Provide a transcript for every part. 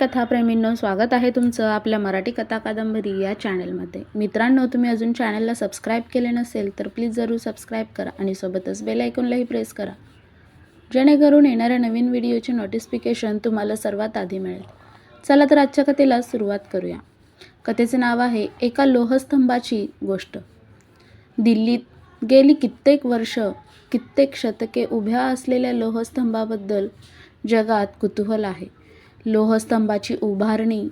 कथाप्रेमींनो स्वागत आहे तुमचं आपल्या मराठी कथा कादंबरी या चॅनलमध्ये. मित्रांनो तुम्ही अजून चॅनलला सबस्क्राईब केले नसेल तर प्लीज जरूर सबस्क्राईब करा आणि सोबतच बेल आयकॉनलाही प्रेस करा. जेणेकरून येणाऱ्या नवीन व्हिडिओचे नोटिफिकेशन तुम्हाला सर्वात आधी मिळेल. चला तर आजच्या कथेला सुरुवात करूया. कथेचे नाव आहे एका लोहस्तंभाची गोष्ट. दिल्लीत गेली कित्येक वर्ष कित्येक शतके उभ्या असलेल्या लोहस्तंभाबद्दल जगात कुतूहल आहे. लोहस्तंभाची उभारणी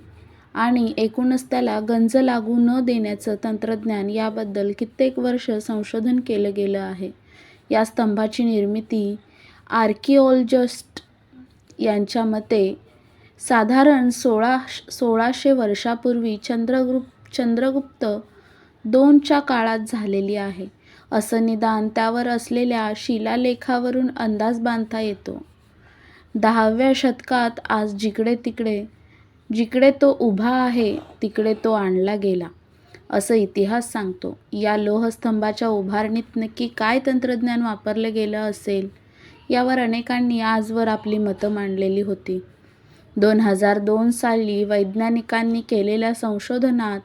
आणि एकूणच त्याला गंज लागू न देण्याचं तंत्रज्ञान याबद्दल कित्येक वर्ष संशोधन केलं गेलं आहे. या स्तंभाची निर्मिती आर्किओलॉजिस्ट यांच्या मते साधारण सोळा सोळाशे वर्षापूर्वी चंद्रगुप्त चंद्रगुप्त दोनच्या काळात झालेली आहे. असं निदान त्यावर असलेल्या शिलालेखावरून अंदाज बांधता येतो. दहाव्या शतकात आज जिकडे तिकडे जिकडे तो उभा आहे तिकडे तो आणला गेला असं इतिहास सांगतो. या लोहस्तंभाच्या उभारणीत नक्की काय तंत्रज्ञान वापरलं गेलं असेल यावर अनेकांनी आजवर आपली मतं मांडलेली होती. दोन हजार दोन साली वैज्ञानिकांनी केलेल्या संशोधनात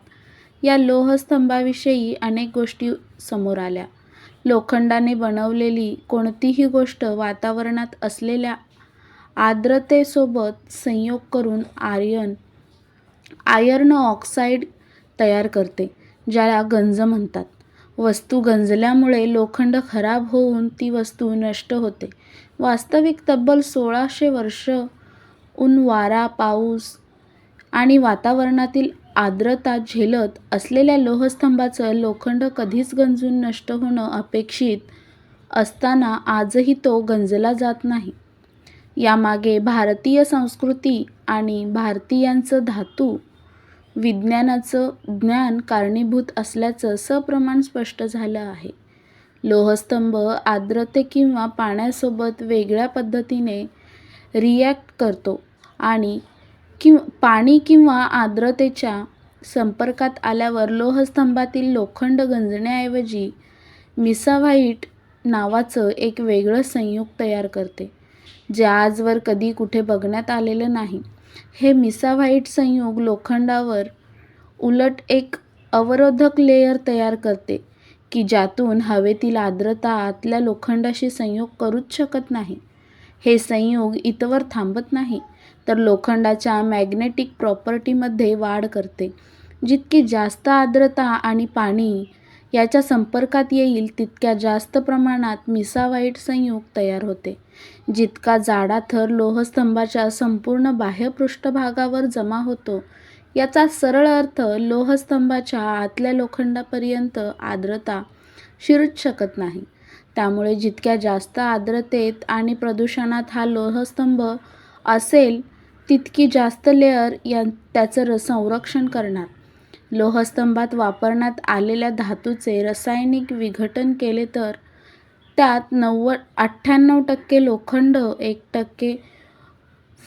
या लोहस्तंभाविषयी अनेक गोष्टी समोर आल्या. लोखंडाने बनवलेली कोणतीही गोष्ट वातावरणात असलेल्या आर्द्रतेसोबत संयोग करून आयर्न आयर्न ऑक्साईड तयार करते ज्याला गंज म्हणतात. वस्तू गंजल्यामुळे लोखंड खराब होऊन ती वस्तू नष्ट होते. वास्तविक तब्बल सोळाशे वर्ष ऊन वारा पाऊस आणि वातावरणातील आर्द्रता झेलत असलेल्या लोहस्तंभाचं लोखंड कधीच गंजून नष्ट होणं अपेक्षित असताना आजही तो गंजला जात नाही. यामागे भारतीय संस्कृती आणि भारतीयांचं धातू विज्ञानाचं ज्ञान कारणीभूत असल्याचं सप्रमाण स्पष्ट झालं आहे. लोहस्तंभ आर्द्रते किंवा पाण्यासोबत वेगळ्या पद्धतीने रिॲक्ट करतो आणि कि पाणी किंवा आर्द्रतेच्या संपर्कात आल्यावर लोहस्तंभातील लोखंड गंजण्याऐवजी मिसाव्हाईट नावाचं एक वेगळं संयुग तयार करते. जे आजवर कधी कुठे बघण्यात आलेलं नाही. हे मिसाव्हाईट संयुग लोखंडावर उलट एक अवरोधक लेयर तयार करते की ज्यातून हवेतील आर्द्रता आतल्या लोखंडाशी संयोग करूच शकत नाही. हे संयोग इथवर थांबत नाही तर लोखंडाच्या मॅग्नेटिक प्रॉपर्टीमध्ये वाढ करते जितकी जास्त आर्द्रता आणि पाणी याच्या संपर्कात येईल तितक्या जास्त प्रमाणात मिसावाईट संयुग तयार होते. जितका जाडा थर लोहस्तंभाच्या संपूर्ण बाह्य पृष्ठभागावर जमा होतो याचा सरळ अर्थ लोहस्तंभाच्या आतल्या लोखंडापर्यंत आर्द्रता शिरूच शकत नाही. त्यामुळे जितक्या जास्त आर्द्रतेत आणि प्रदूषणात हा लोहस्तंभ असेल तितकी जास्त लेअर या त्याचं संरक्षण करणार. लोहस्तंभात वापरण्यात आलेल्या धातूचे रासायनिक विघटन केले तर त्यात नव्वद अठ्ठ्याण्णव टक्के लोखंड एक टक्के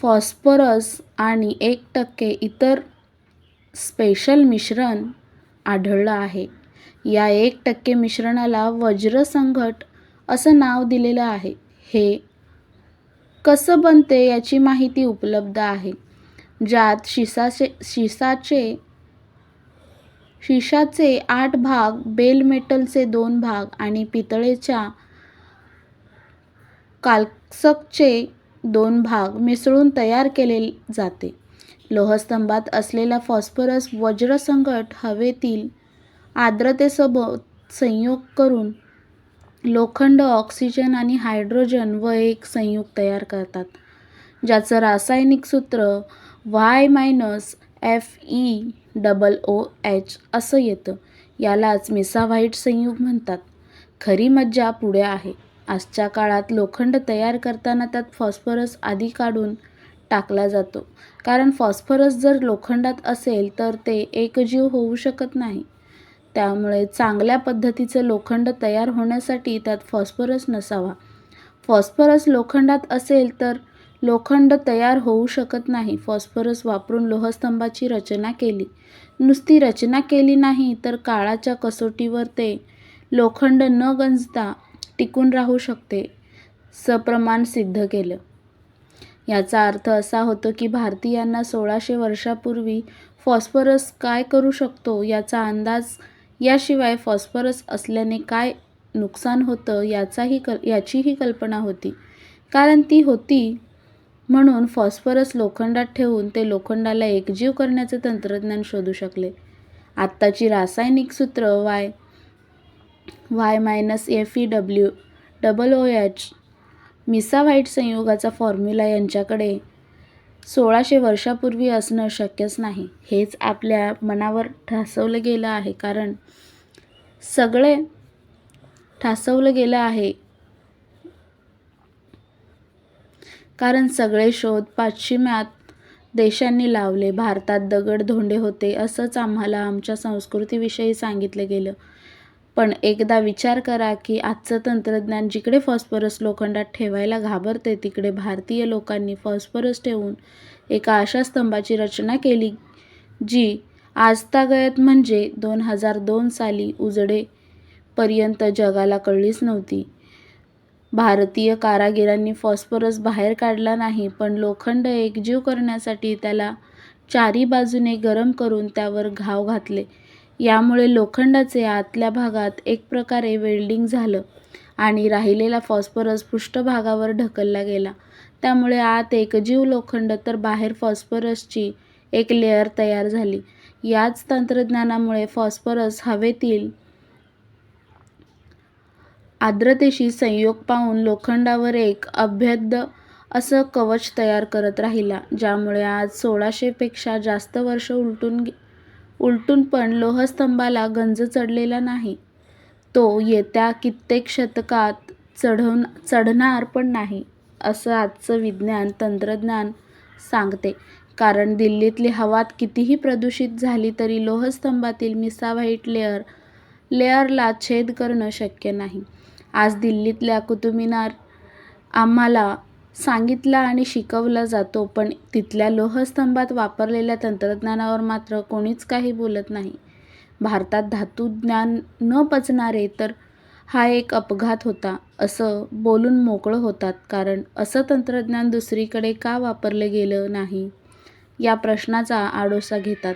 फॉस्फरस आणि एक टक्के इतर स्पेशल मिश्रण आढळलं आहे. या एक टक्के मिश्रणाला वज्रसंघट असं नाव दिलेलं आहे. हे कसं बनते याची माहिती उपलब्ध आहे. ज्यात शिसाचे शिसाचे शिशाचे आठ भाग बेल मेटलचे दोन भाग आणि पितळेच्या काल्सकचे दोन भाग मिसळून तयार केले जाते. लोहस्तंभात असलेला फॉस्फरस वज्रसंघट हवेतील आर्द्रतेसोबत संयोग करून लोखंड ऑक्सिजन आणि हायड्रोजन व एक संयुग तयार करतात ज्याचं रासायनिक सूत्र Y minus F E double O H असं येतं. यालाच मिसाव्हाईट संयुग म्हणतात. खरी मज्जा पुढे आहे. आजच्या काळात लोखंड तयार करताना त्यात फॉस्फरस आधी काढून टाकला जातो. कारण फॉस्फरस जर लोखंडात असेल तर ते एकजीव होऊ शकत नाही. त्यामुळे चांगल्या पद्धतीचं लोखंड तयार होण्यासाठी त्यात फॉस्फरस नसावा. फॉस्फरस लोखंडात असेल तर लोखंड तयार होऊ शकत नाही. फॉस्फरस वापरून लोहस्तंभाची रचना केली. नुसती रचना केली नाही तर काळाच्या कसोटीवर ते लोखंड न गंजता टिकून राहू शकते सप्रमाण सिद्ध केलं. याचा अर्थ असा होतो की भारतीयांना सोळाशे वर्षापूर्वी फॉस्फरस काय करू शकतो याचा अंदाज याशिवाय फॉस्फरस असल्याने काय नुकसान होतं याचाही कल याचीही कल्पना होती. कारण ती होती म्हणून फॉस्फरस लोखंडात ठेवून ते लोखंडाला एकजीव करण्याचे तंत्रज्ञान शोधू शकले. आत्ताची रासायनिक सूत्र Y Y minus F E W double O H मिसावाईट संयुगाचा फॉर्म्युला यांच्याकडे सोळाशे वर्षापूर्वी असणं शक्यच नाही. हेच आपल्या मनावर ठासवलं गेलं आहे. कारण सगळे ठासवलं गेलं आहे कारण सगळे शोध पाश्चिमात देशांनी लावले. भारतात दगड धोंडे होते असंच आम्हाला आमच्या संस्कृतीविषयी सांगितलं गेलं. पण एकदा विचार करा की आजचं तंत्रज्ञान जिकडे फॉस्फरस लोखंडात ठेवायला घाबरते तिकडे भारतीय लोकांनी फॉस्फरस ठेवून एका अशा स्तंभाची रचना केली जी आजतागयत म्हणजे दोन हजार दोन साली उजडेपर्यंत जगाला कळलीच नव्हती. भारतीय कारागिरांनी फॉस्फरस बाहेर काढला नाही पण लोखंड एकजीव करण्यासाठी त्याला चारी बाजूने गरम करून त्यावर घाव घातले. यामुळे लोखंडाचे आतल्या भागात एक प्रकारे वेल्डिंग झालं आणि राहिलेला फॉस्फरस पृष्ठभागावर ढकलला गेला. त्यामुळे आत एकजीव लोखंड तर बाहेर फॉस्फरसची एक लेअर तयार झाली. याच तंत्रज्ञानामुळे फॉस्फरस हवेतील आर्द्रतेशी संयोग पाहून लोखंडावर एक अभेद्य असं कवच तयार करत राहिला ज्यामुळे आज सोळाशेपेक्षा जास्त वर्ष उलटून उलटून पण लोहस्तंभाला गंज चढलेला नाही. तो येत्या कित्येक शतकात चढवून चढणार पण नाही असं आजचं विज्ञान तंत्रज्ञान सांगते. कारण दिल्लीतली हवा कितीही प्रदूषित झाली तरी लोहस्तंभातील मिसाव्हाईट लेअर लेअरला छेद करणं शक्य नाही. आज दिल्लीतल्या कुतुबमिनार आम्हाला सांगितला आणि शिकवला जातो पण तिथल्या लोहस्तंभात वापरलेल्या तंत्रज्ञानावर मात्र कोणीच काही बोलत नाही. भारतात धातू ज्ञान न पचणारे तर हा एक अपघात होता असं बोलून मोकळं होतात कारण असं तंत्रज्ञान दुसरीकडे का वापरलं गेलं नाही? या प्रश्नाचा आडोसा घेतात.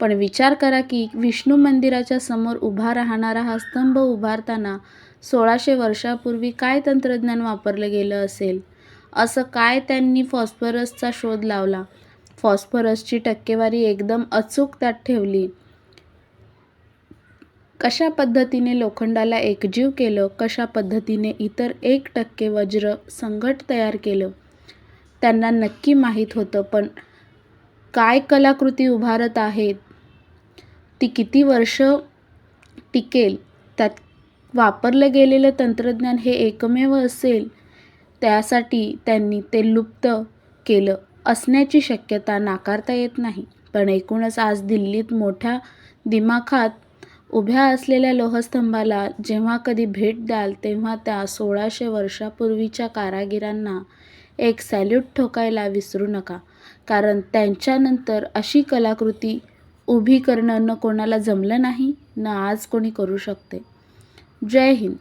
पण विचार करा की विष्णू मंदिराच्या समोर उभा राहणारा हा स्तंभ उभारताना सोळाशे वर्षापूर्वी काय तंत्रज्ञान वापरलं गेलं असेल? असं काय त्यांनी फॉस्फरसचा शोध लावला? फॉस्फरसची टक्केवारी एकदम अचूक त्यात ठेवली. कशा पद्धतीने लोखंडाला एकजीव केलं? कशा पद्धतीने इतर एक टक्के वज्र संघट तयार केलं? त्यांना नक्की माहीत होतं पण काय कलाकृती उभारत आहेत? ती किती वर्ष टिकेल? त्यात वापरलं गेलेलं तंत्रज्ञान हे एकमेव असेल त्यासाठी त्यांनी ते लुप्त केलं असण्याची शक्यता नाकारता येत नाही. पण एकूणच आज दिल्लीत मोठ्या दिमाखात उभ्या असलेल्या लोहस्तंभाला जेव्हा कधी भेट द्याल तेव्हा त्या सोळाशे वर्षापूर्वीच्या कारागिरांना एक सॅल्यूट ठोकायला विसरू नका. कारण त्यांच्यानंतर अशी कलाकृती उभी करणं न कोणाला जमलं नाही न आज कोणी करू शकते. जय हिंद.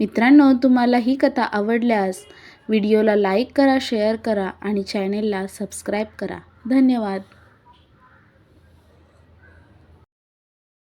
मित्रांनो तुम्हाला ही कथा आवडल्यास व्हिडिओला लाईक करा शेअर करा आणि चॅनेलला सबस्क्राईब करा. धन्यवाद.